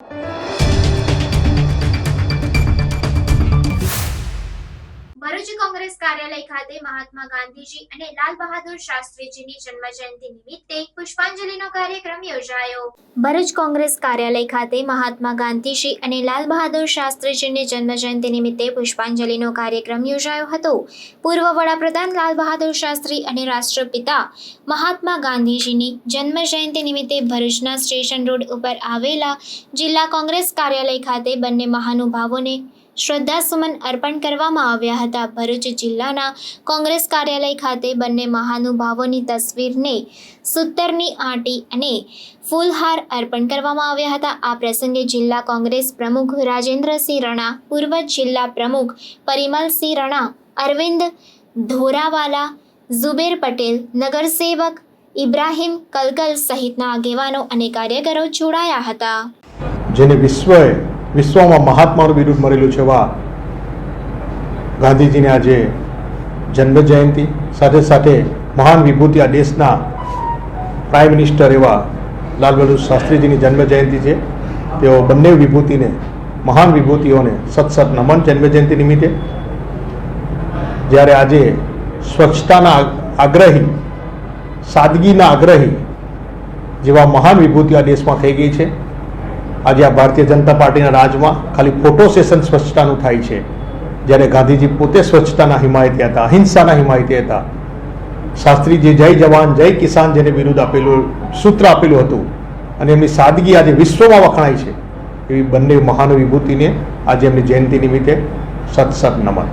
ભરૂચ કોંગ્રેસ કાર્યાલય ખાતે મહાત્મા ગાંધીજી અને લાલ બહાદુર શાસ્ત્રીજીની જન્મ જયંતિ નિમિત્તે પુષ્પાંજલિનો કાર્યક્રમ યોજાયો. ભરૂચ કોંગ્રેસ કાર્યાલય ખાતે મહાત્મા ગાંધીજી અને લાલ બહાદુર શાસ્ત્રીજીની જન્મ જયંતિ નિમિત્તે પુષ્પાંજલિનો કાર્યક્રમ યોજાયો હતો. પૂર્વ વડાપ્રધાન લાલ બહાદુર શાસ્ત્રી અને રાષ્ટ્રપિતા મહાત્મા ગાંધીજીની જન્મ જયંતિ નિમિત્તે ભરૂચના સ્ટેશન રોડ ઉપર આવેલા જિલ્લા કોંગ્રેસ કાર્યાલય ખાતે બંને મહાનુભાવોને શ્રદ્ધાસુમન અર્પણ કરવામાં આવ્યા હતા. ભરૂચ જિલ્લાના કોંગ્રેસ કાર્યાલય ખાતે બંને મહાનુભાવોની તસવીરને સૂતરની આંટી અને ફૂલહાર અર્પણ કરવામાં આવ્યા હતા. આ પ્રસંગે જિલ્લા કોંગ્રેસ પ્રમુખ રાજેન્દ્રસિંહ રણા, પૂર્વ જિલ્લા પ્રમુખ પરિમલસિંહ રણા, અરવિંદ ધોરાવાલા, ઝુબેર પટેલ, નગરસેવક ઇબ્રાહિમ કલકલ સહિતના આગેવાનો અને કાર્યકરો જોડાયા હતા. જેને વિશ્વએ વિશ્વમાં મહાત્માનું બિરુદ મળેલું છે વા ગાંધીજીની આજે જન્મ જયંતિ સાથે સાથે મહાન વિભૂતિ આ દેશના પ્રાઇમ મિનિસ્ટર એવા લાલ બહાદુર શાસ્ત્રીજીની જન્મ જયંતિ છે. તેઓ બંને વિભૂતિને, મહાન વિભૂતિઓને સતસત સત નમન જન્મ જયંતિ નિમિત્તે જ્યારે આજે સ્વચ્છતાના આગ્રહી, સાદગીના આગ્રહી જેવા મહાન વિભૂતિ આ દેશમાં થઈ ગઈ છે. આજે આ ભારતીય જનતા પાર્ટીના રાજમાં ખાલી ફોટો સેશન સ્વચ્છતાનું થાય છે. જ્યારે ગાંધીજી પોતે સ્વચ્છતાના હિમાયતી હતા, અહિંસાના હિમાયતી હતા. શાસ્ત્રીજી જય જવાન, જય કિસાન જેને વિરુદ્ધ આપેલું સૂત્ર આપેલું હતું અને એમની સાદગી આજે વિશ્વમાં વખણાય છે. એવી બંને મહાન વિભૂતિને આજે એમની જયંતિ નિમિત્તે સત સત નમન.